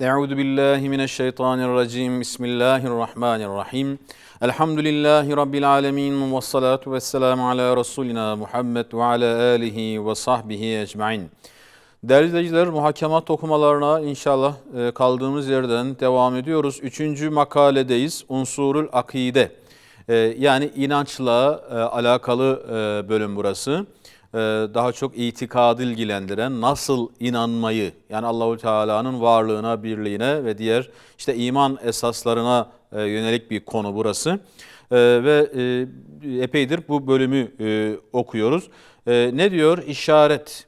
Euzu billahi mineşşeytanirracim. Bismillahirrahmanirrahim. Elhamdülillahi rabbil alamin ve salatu vesselamu ala resulina Muhammed ve ala alihi ve sahbihi ecmaîn. Değerli izleyiciler, muhakemat okumalarına inşallah e, kaldığımız yerden devam ediyoruz. Üçüncü makaledeyiz. Unsurul akide. E, Yani inançla e, alakalı bölüm burası. E, Daha çok itikadı ilgilendiren nasıl inanmayı yani Allahu Teala'nın varlığına, birliğine ve diğer işte iman esaslarına e, yönelik bir konu burası. E, Ve epeydir bu bölümü okuyoruz. Ne diyor? İşaret.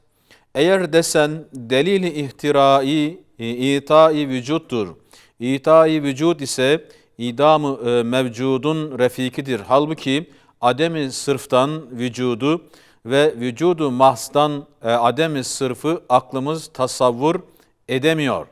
Eğer desen delili ihtirai, itai vücuttur. İtai vücut ise idamı mevcudun refikidir. Halbuki ademi sırftan vücudu ve vücudu mahstan e, ademi sırfı aklımız tasavvur edemiyor.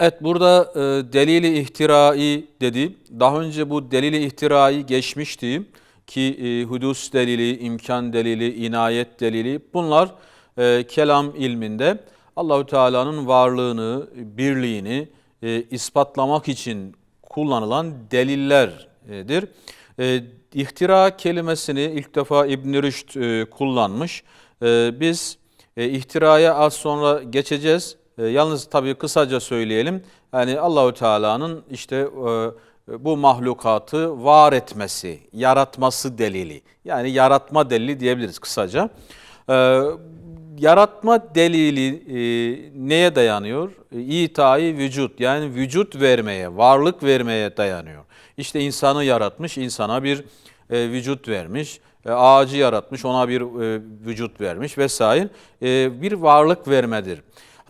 Evet burada e, delili ihtirai dedi. Daha önce bu delili ihtirai geçmişti ki e, hudus delili, imkan delili, inayet delili bunlar e, kelam ilminde Allahü Teala'nın varlığını, birliğini e, ispatlamak için kullanılan delillerdir. E, kelimesini ilk defa İbn Rüşd e, kullanmış. E, biz e, ihtiraya az sonra geçeceğiz. E, yalnız tabii kısaca söyleyelim. Yani Allahü Teala'nın işte e, bu mahlukatı var etmesi, yaratması delili. Yani yaratma delili diyebiliriz kısaca. Yaratma delili e, neye dayanıyor? E, İtai vücut yani vücut vermeye, varlık vermeye dayanıyor. İşte insanı yaratmış, insana bir e, vücut vermiş. E, ağacı yaratmış, ona bir e, vücut vermiş vesaire. E, bir varlık vermedir.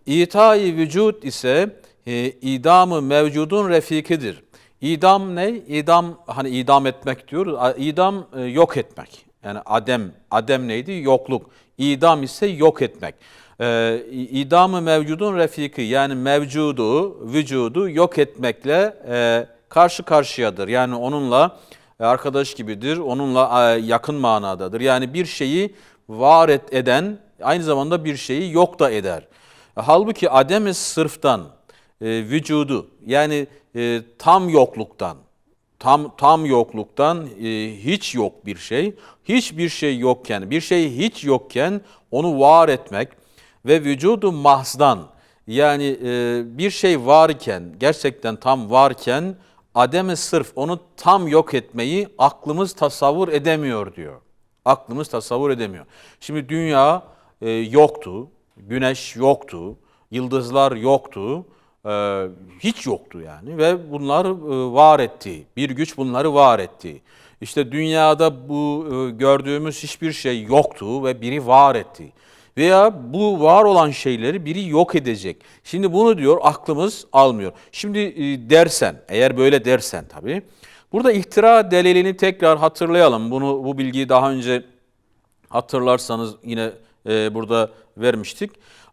İtai vücut ise e, idamı mevcudun refikidir. İdam ne? İdam hani idam etmek diyoruz. İdam e, yok etmek. Yani adem, adem neydi? Yokluk. İdam ise yok etmek. Ee, idamı mevcudun refiki yani mevcudu, vücudu yok etmekle e, karşı karşıyadır. Yani onunla e, arkadaş gibidir, onunla e, yakın manadadır. Yani bir şeyi var et, eden aynı zamanda bir şeyi yok da eder. Halbuki adem-i sırftan e, vücudu yani e, tam yokluktan, tam tam yokluktan e, hiç yok bir şey, hiçbir şey yokken, bir şey hiç yokken onu var etmek ve vücudu mahzdan yani e, bir şey varken, gerçekten tam varken ademi sırf onu tam yok etmeyi aklımız tasavvur edemiyor diyor. Aklımız tasavvur edemiyor. Şimdi dünya e, yoktu, güneş yoktu, yıldızlar yoktu, e, hiç yoktu yani ve bunlar e, var etti. Bir güç bunları var etti. İşte dünyada bu e, gördüğümüz hiçbir şey yoktu ve biri var etti. Veya bu var olan şeyleri biri yok edecek. Şimdi bunu diyor aklımız almıyor. Şimdi e, dersen, eğer böyle dersen tabii. Burada ihtira delilini tekrar hatırlayalım. Bunu bu bilgiyi daha önce hatırlarsanız yine e, burada vermiştik.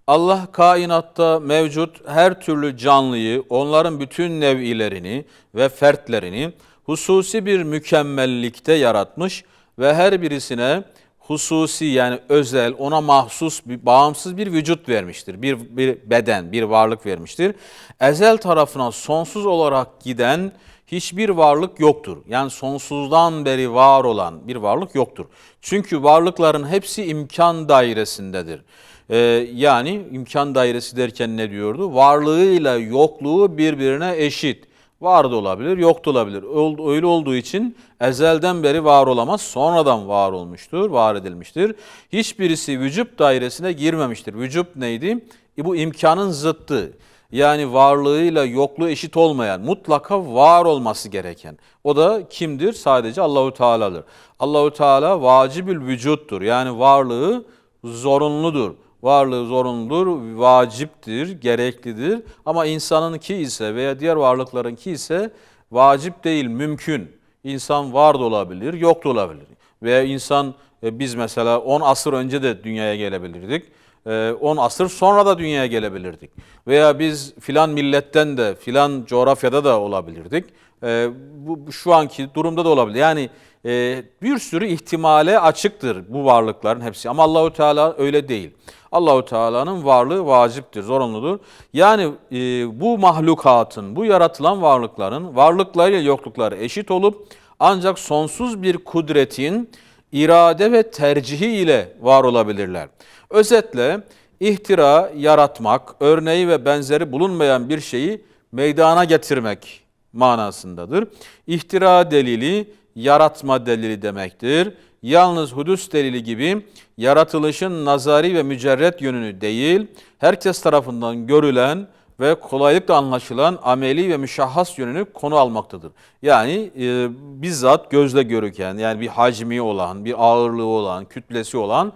Allah kainatta mevcut her türlü canlıyı, onların bütün nev'ilerini ve fertlerini hususi bir mükemmellikte yaratmış ve her birisine hususi yani özel, ona mahsus, bir, bağımsız bir vücut vermiştir. Bir, bir beden, bir varlık vermiştir. Ezel tarafına sonsuz olarak giden hiçbir varlık yoktur. Yani sonsuzdan beri var olan bir varlık yoktur. Çünkü varlıkların hepsi imkan dairesindedir. Ee, yani imkan dairesi derken ne diyordu? Varlığıyla yokluğu birbirine eşit. Var da olabilir, yok da olabilir. Öyle olduğu için ezelden beri var olamaz, sonradan var olmuştur, var edilmiştir. Hiçbirisi vücut dairesine girmemiştir. Vücut neydi? E bu imkanın zıttı. Yani varlığıyla yokluğu eşit olmayan, mutlaka var olması gereken. O da kimdir? Sadece Allahu Teala'dır. Allahu Teala vacibül vücuttur. Yani varlığı zorunludur. Varlığı zorunludur, vaciptir, gereklidir. Ama insanınki ise veya diğer varlıklarınki ise vacip değil, mümkün. İnsan var da olabilir, yok da olabilir. Veya insan e, biz mesela 10 asır önce de dünyaya gelebilirdik. 10 asır sonra da dünyaya gelebilirdik. Veya biz filan milletten de filan coğrafyada da olabilirdik. E, bu, bu şu anki durumda da olabilir. Yani e, bir sürü ihtimale açıktır bu varlıkların hepsi. Ama Allahu Teala öyle değil. Allahu Teala'nın varlığı vaciptir, zorunludur. Yani e, bu mahlukatın, bu yaratılan varlıkların varlıklarıyla yoklukları eşit olup ancak sonsuz bir kudretin irade ve tercihi ile var olabilirler. Özetle ihtira, yaratmak, örneği ve benzeri bulunmayan bir şeyi meydana getirmek manasındadır. İhtira delili yaratma delili demektir. Yalnız hudus delili gibi yaratılışın nazari ve mücerret yönünü değil, herkes tarafından görülen ve kolaylıkla anlaşılan ameli ve müşahhas yönünü konu almaktadır. Yani e, bizzat gözle görüken yani bir hacmi olan, bir ağırlığı olan, kütlesi olan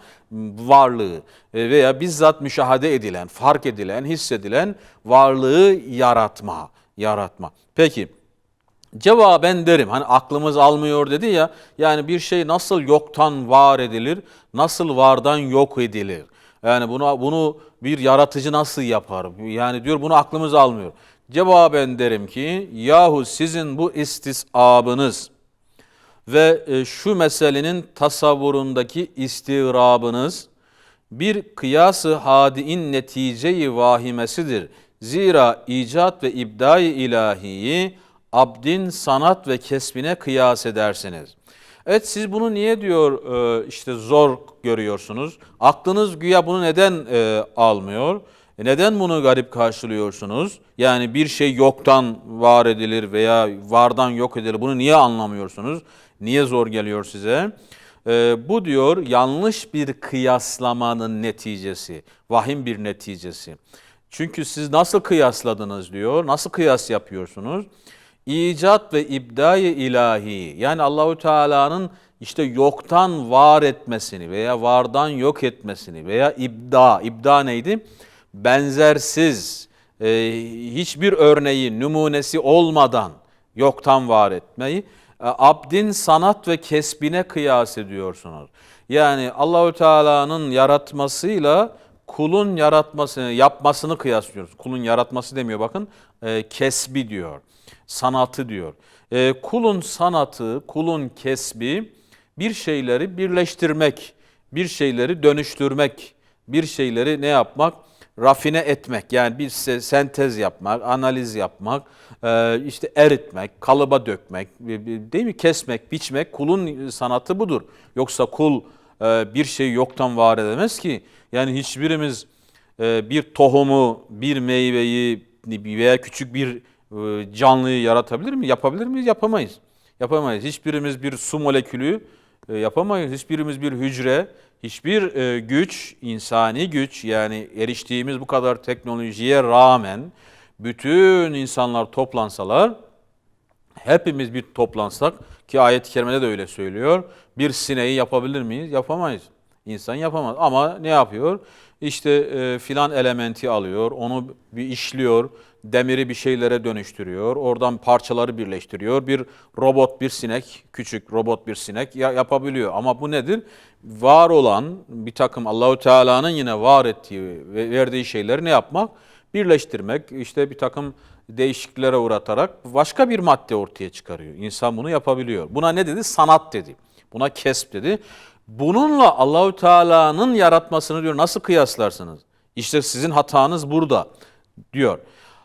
varlığı e, veya bizzat müşahede edilen, fark edilen, hissedilen varlığı yaratma, yaratma. Peki Cevaben derim hani aklımız almıyor dedi ya yani bir şey nasıl yoktan var edilir nasıl vardan yok edilir. Yani bunu bunu bir yaratıcı nasıl yapar? Yani diyor bunu aklımız almıyor. Cevaben derim ki yahu sizin bu istisabınız ve e, şu meselenin tasavvurundaki istirabınız bir kıyası hadiin neticeyi vahimesidir. Zira icat ve ibdai ilahiyi abdin sanat ve kesbine kıyas edersiniz. Evet siz bunu niye diyor e, işte zor görüyorsunuz? Aklınız güya bunu neden e, almıyor? E, neden bunu garip karşılıyorsunuz? Yani bir şey yoktan var edilir veya vardan yok edilir. Bunu niye anlamıyorsunuz? Niye zor geliyor size? bu diyor yanlış bir kıyaslamanın neticesi, vahim bir neticesi. Çünkü siz nasıl kıyasladınız diyor, nasıl kıyas yapıyorsunuz? İcat ve ibdayı ilahi yani Allahu Teala'nın işte yoktan var etmesini veya vardan yok etmesini veya ibda, ibda neydi? Benzersiz, e, hiçbir örneği, numunesi olmadan yoktan var etmeyi e, abdin sanat ve kesbine kıyas ediyorsunuz. Yani Allahü Teala'nın yaratmasıyla kulun yaratmasını, yapmasını kıyaslıyoruz. Kulun yaratması demiyor bakın, e, kesbi diyor sanatı diyor. E, kulun sanatı, kulun kesbi bir şeyleri birleştirmek, bir şeyleri dönüştürmek, bir şeyleri ne yapmak? Rafine etmek yani bir sentez yapmak, analiz yapmak, e, işte eritmek, kalıba dökmek, değil mi? Kesmek, biçmek kulun sanatı budur. Yoksa kul e, bir şeyi yoktan var edemez ki. Yani hiçbirimiz e, bir tohumu, bir meyveyi veya küçük bir e, canlıyı yaratabilir mi? Yapabilir miyiz? Yapamayız. Yapamayız. Hiçbirimiz bir su molekülü e, yapamayız. Hiçbirimiz bir hücre, hiçbir e, güç, insani güç yani eriştiğimiz bu kadar teknolojiye rağmen bütün insanlar toplansalar, hepimiz bir toplansak ki ayet-i kerimede de öyle söylüyor. Bir sineği yapabilir miyiz? Yapamayız. İnsan yapamaz ama ne yapıyor? İşte e, filan elementi alıyor, onu bir işliyor, demiri bir şeylere dönüştürüyor, oradan parçaları birleştiriyor. Bir robot bir sinek, küçük robot bir sinek yapabiliyor. Ama bu nedir? Var olan bir takım Allahu Teala'nın yine var ettiği ve verdiği şeyleri ne yapmak? Birleştirmek, işte bir takım değişikliklere uğratarak başka bir madde ortaya çıkarıyor. İnsan bunu yapabiliyor. Buna ne dedi? Sanat dedi. Buna kesp dedi. Bununla Allahü Teala'nın yaratmasını diyor nasıl kıyaslarsınız? İşte sizin hatanız burada diyor.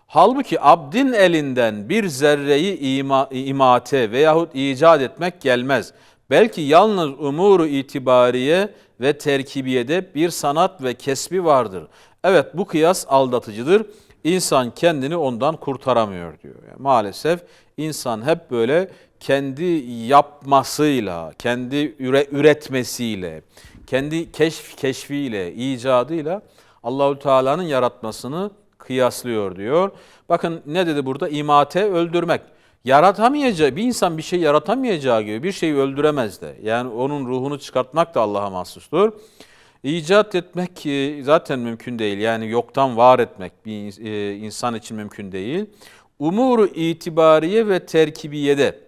Halbuki abdin elinden bir zerreyi ima, imate veyahut icat etmek gelmez. Belki yalnız umuru itibariye ve terkibiyede bir sanat ve kesbi vardır. Evet bu kıyas aldatıcıdır. İnsan kendini ondan kurtaramıyor diyor. Yani maalesef insan hep böyle kendi yapmasıyla, kendi üre, üretmesiyle, kendi keşf keşfiyle, icadıyla Allahü Teala'nın yaratmasını kıyaslıyor diyor. Bakın ne dedi burada? İmate öldürmek. Yaratamayacağı, bir insan bir şey yaratamayacağı gibi bir şeyi öldüremez de. Yani onun ruhunu çıkartmak da Allah'a mahsustur. İcat etmek e, zaten mümkün değil. Yani yoktan var etmek bir e, insan için mümkün değil. Umuru itibariye ve terkibiyede.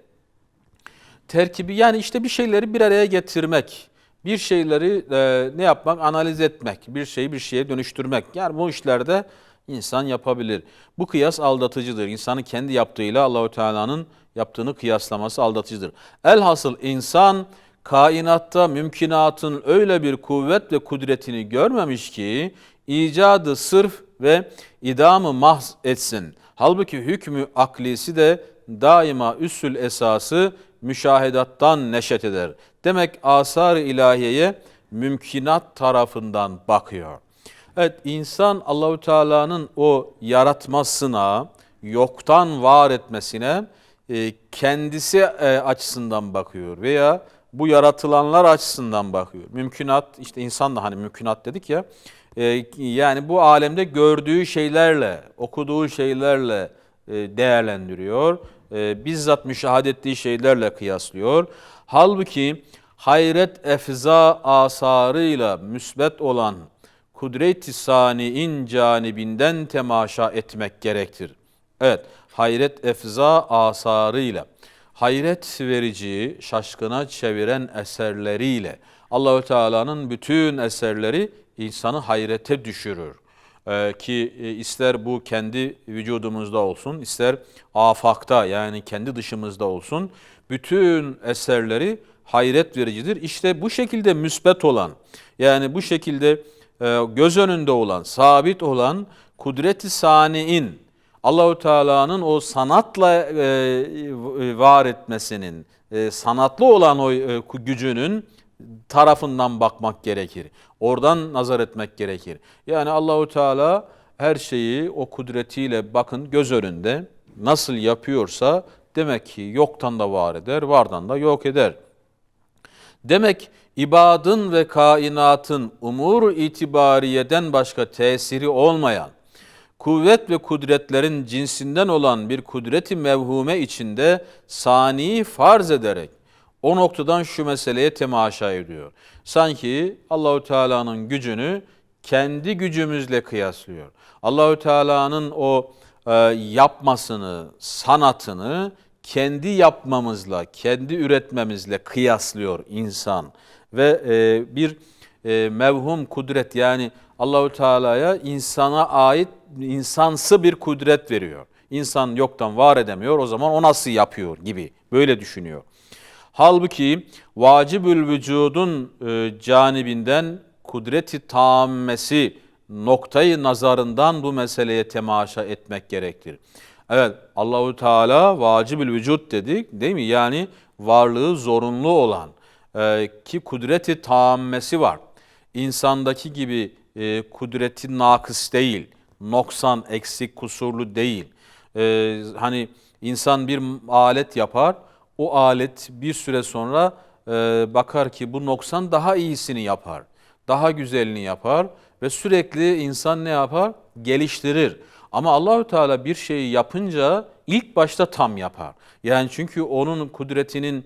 Terkibi yani işte bir şeyleri bir araya getirmek, bir şeyleri e, ne yapmak? Analiz etmek, bir şeyi bir şeye dönüştürmek. Yani bu işlerde insan yapabilir. Bu kıyas aldatıcıdır. İnsanın kendi yaptığıyla Allahü Teala'nın yaptığını kıyaslaması aldatıcıdır. Elhasıl insan kainatta mümkünatın öyle bir kuvvet ve kudretini görmemiş ki icadı sırf ve idamı mahz etsin. Halbuki hükmü aklisi de daima üssül esası müşahedattan neşet eder. Demek asar-ı ilahiyeye mümkinat tarafından bakıyor. Evet insan Allahü Teala'nın o yaratmasına, yoktan var etmesine e, kendisi e, açısından bakıyor veya bu yaratılanlar açısından bakıyor. Mümkünat işte insan da hani mümkünat dedik ya. e, yani bu alemde gördüğü şeylerle, okuduğu şeylerle değerlendiriyor. Bizzat müşahede ettiği şeylerle kıyaslıyor. Halbuki hayret efza asarıyla müsbet olan kudret-i sani'in canibinden temaşa etmek gerektir. Evet, hayret efza asarıyla, hayret verici, şaşkına çeviren eserleriyle Allahü Teala'nın bütün eserleri insanı hayrete düşürür. Ee, ki e, ister bu kendi vücudumuzda olsun, ister afakta yani kendi dışımızda olsun, bütün eserleri hayret vericidir. İşte bu şekilde müsbet olan, yani bu şekilde göz önünde olan, sabit olan kudreti saniin, Allahü Teala'nın o sanatla e, var etmesinin, e, sanatlı olan o e, gücünün tarafından bakmak gerekir. Oradan nazar etmek gerekir. Yani Allahü Teala her şeyi o kudretiyle bakın göz önünde nasıl yapıyorsa demek ki yoktan da var eder, vardan da yok eder. Demek ibadın ve kainatın umur itibariyeden başka tesiri olmayan, kuvvet ve kudretlerin cinsinden olan bir kudreti mevhume içinde sani farz ederek o noktadan şu meseleye temaşa ediyor. Sanki Allahü Teala'nın gücünü kendi gücümüzle kıyaslıyor. Allahü Teala'nın o e, yapmasını, sanatını kendi yapmamızla, kendi üretmemizle kıyaslıyor insan ve e, bir e, mevhum kudret yani Allahü Teala'ya insana ait insansı bir kudret veriyor. İnsan yoktan var edemiyor o zaman o nasıl yapıyor gibi böyle düşünüyor. Halbuki vacibül vücudun e, canibinden kudreti tammesi noktayı nazarından bu meseleye temaşa etmek gerektir. Evet Allahu Teala vacibül vücut dedik değil mi? Yani varlığı zorunlu olan e, ki kudreti tammesi var. İnsandaki gibi e, kudreti nakıs değil, noksan, eksik, kusurlu değil. E, hani insan bir alet yapar, o alet bir süre sonra e, bakar ki bu noksan daha iyisini yapar, daha güzelini yapar ve sürekli insan ne yapar? Geliştirir. Ama Allahü Teala bir şeyi yapınca ilk başta tam yapar. Yani çünkü onun kudretinin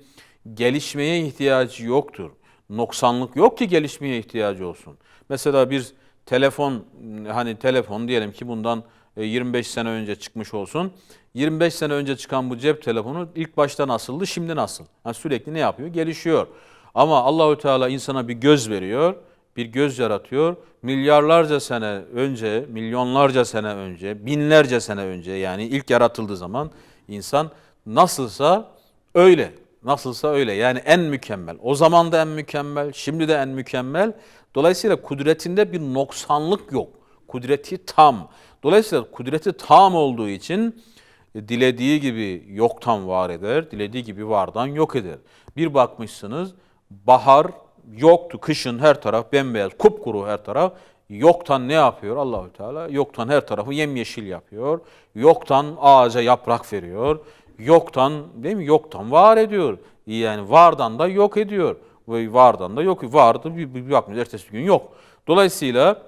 gelişmeye ihtiyacı yoktur. Noksanlık yok ki gelişmeye ihtiyacı olsun. Mesela bir telefon hani telefon diyelim ki bundan 25 e, sene önce çıkmış olsun. 25 sene önce çıkan bu cep telefonu ilk başta nasıldı, şimdi nasıl? Yani sürekli ne yapıyor? Gelişiyor. Ama Allahü Teala insana bir göz veriyor, bir göz yaratıyor. Milyarlarca sene önce, milyonlarca sene önce, binlerce sene önce yani ilk yaratıldığı zaman insan nasılsa öyle. Nasılsa öyle. Yani en mükemmel. O zaman da en mükemmel, şimdi de en mükemmel. Dolayısıyla kudretinde bir noksanlık yok. Kudreti tam. Dolayısıyla kudreti tam olduğu için e, dilediği gibi yoktan var eder, dilediği gibi vardan yok eder. Bir bakmışsınız bahar yoktu, kışın her taraf bembeyaz, kupkuru her taraf. Yoktan ne yapıyor Allahü Teala? Yoktan her tarafı yemyeşil yapıyor. Yoktan ağaca yaprak veriyor. Yoktan değil mi? Yoktan var ediyor. Yani vardan da yok ediyor. Ve vardan da yok. Vardı bir, bir, bakmış ertesi gün yok. Dolayısıyla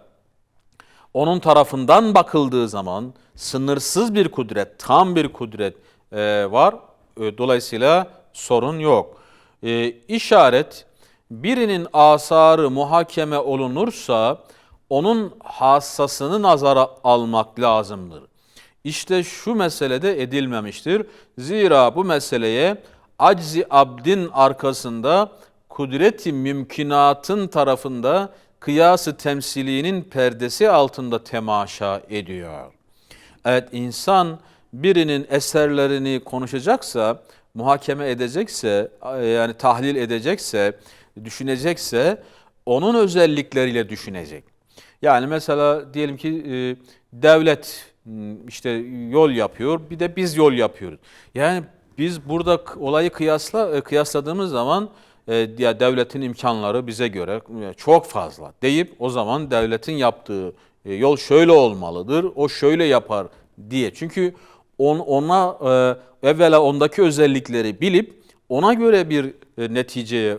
onun tarafından bakıldığı zaman sınırsız bir kudret, tam bir kudret e, var. E, dolayısıyla sorun yok. E, işaret birinin asarı muhakeme olunursa onun hassasını nazara almak lazımdır. İşte şu meselede edilmemiştir. Zira bu meseleye aczi abdin arkasında kudreti mümkünatın tarafında kıyası temsilinin perdesi altında temaşa ediyor. Evet insan birinin eserlerini konuşacaksa, muhakeme edecekse, yani tahlil edecekse, düşünecekse onun özellikleriyle düşünecek. Yani mesela diyelim ki e, devlet işte yol yapıyor, bir de biz yol yapıyoruz. Yani biz burada olayı kıyasla e, kıyasladığımız zaman e, ya devletin imkanları bize göre e, çok fazla deyip o zaman devletin yaptığı yol şöyle olmalıdır, o şöyle yapar diye. Çünkü on, ona evvela ondaki özellikleri bilip ona göre bir neticeye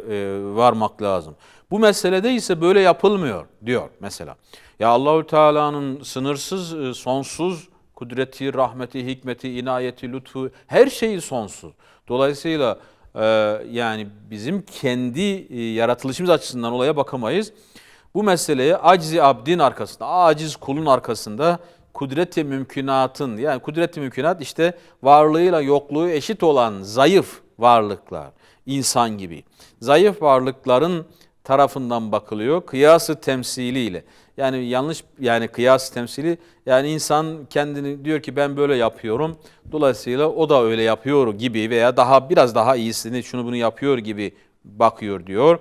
varmak lazım. Bu meselede ise böyle yapılmıyor diyor mesela. Ya Allahü Teala'nın sınırsız, e, sonsuz kudreti, rahmeti, hikmeti, inayeti, lütfu her şeyi sonsuz. Dolayısıyla e, yani bizim kendi e, yaratılışımız açısından olaya bakamayız. Bu meseleye aczi abdin arkasında, aciz kulun arkasında kudret-i mümkünatın yani kudret-i mümkünat işte varlığıyla yokluğu eşit olan zayıf varlıklar, insan gibi. Zayıf varlıkların tarafından bakılıyor kıyası temsiliyle. Yani yanlış yani kıyas temsili yani insan kendini diyor ki ben böyle yapıyorum. Dolayısıyla o da öyle yapıyor gibi veya daha biraz daha iyisini şunu bunu yapıyor gibi bakıyor diyor.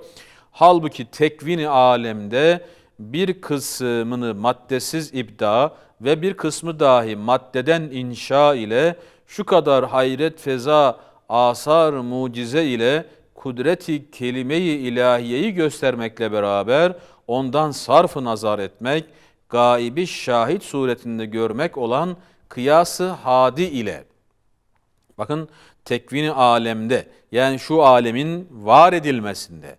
Halbuki tekvini alemde bir kısmını maddesiz ibda ve bir kısmı dahi maddeden inşa ile şu kadar hayret feza asar mucize ile kudreti kelime-i ilahiyeyi göstermekle beraber ondan sarf nazar etmek, gaibi şahit suretinde görmek olan kıyası hadi ile Bakın tekvini alemde yani şu alemin var edilmesinde,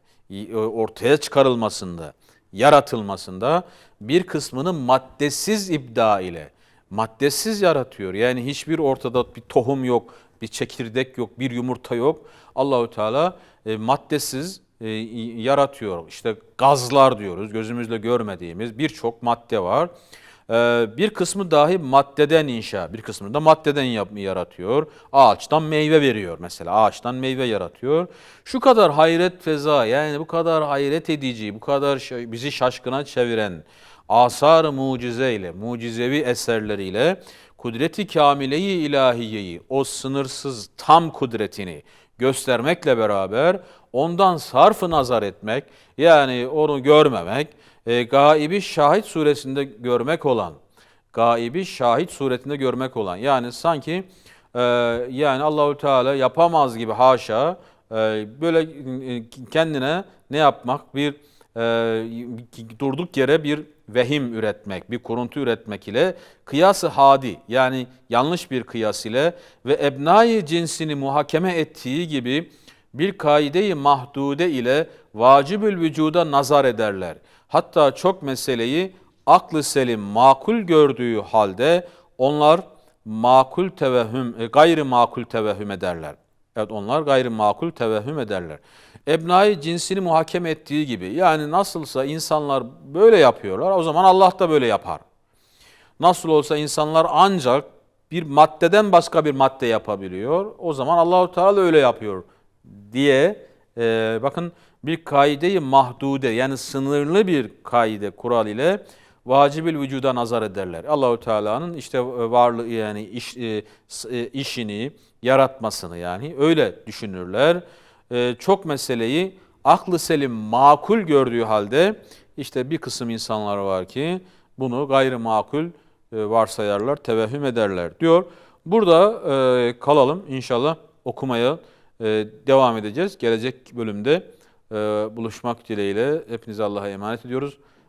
ortaya çıkarılmasında, yaratılmasında bir kısmını maddesiz ibda ile maddesiz yaratıyor. Yani hiçbir ortada bir tohum yok, bir çekirdek yok, bir yumurta yok. Allahü Teala e, maddesiz e, yaratıyor. İşte gazlar diyoruz, gözümüzle görmediğimiz birçok madde var. Ee, bir kısmı dahi maddeden inşa, bir kısmını da maddeden yap, yaratıyor. Ağaçtan meyve veriyor mesela, ağaçtan meyve yaratıyor. Şu kadar hayret feza, yani bu kadar hayret edici, bu kadar şey- bizi şaşkına çeviren asar mucizeyle, mucizevi eserleriyle kudreti kamileyi ilahiyeyi, o sınırsız tam kudretini göstermekle beraber ondan sarfı nazar etmek, yani onu görmemek, e, gaibi şahit suresinde görmek olan, gaibi şahit suretinde görmek olan, yani sanki e, yani Allahü Teala yapamaz gibi haşa e, böyle e, kendine ne yapmak? Bir e, durduk yere bir vehim üretmek, bir kuruntu üretmek ile kıyası hadi yani yanlış bir kıyas ile ve ebnai cinsini muhakeme ettiği gibi bir kaide-i mahdude ile vacibül vücuda nazar ederler. Hatta çok meseleyi aklı selim makul gördüğü halde onlar makul tevehhüm, e, gayri makul tevehhüm ederler. Evet onlar gayri makul tevehhüm ederler. Ebnai cinsini muhakeme ettiği gibi yani nasılsa insanlar böyle yapıyorlar o zaman Allah da böyle yapar. Nasıl olsa insanlar ancak bir maddeden başka bir madde yapabiliyor. O zaman Allahu Teala öyle yapıyor diye e, bakın bir kaideyi mahdude yani sınırlı bir kaide kural ile vacibül vücuda nazar ederler. Allahu Teala'nın işte varlığı yani iş, e, e, işini yaratmasını yani öyle düşünürler. E, çok meseleyi aklı selim makul gördüğü halde işte bir kısım insanlar var ki bunu gayri makul varsayarlar, tevehhüm ederler diyor. Burada kalalım inşallah okumaya devam edeceğiz. Gelecek bölümde buluşmak dileğiyle hepinize Allah'a emanet ediyoruz.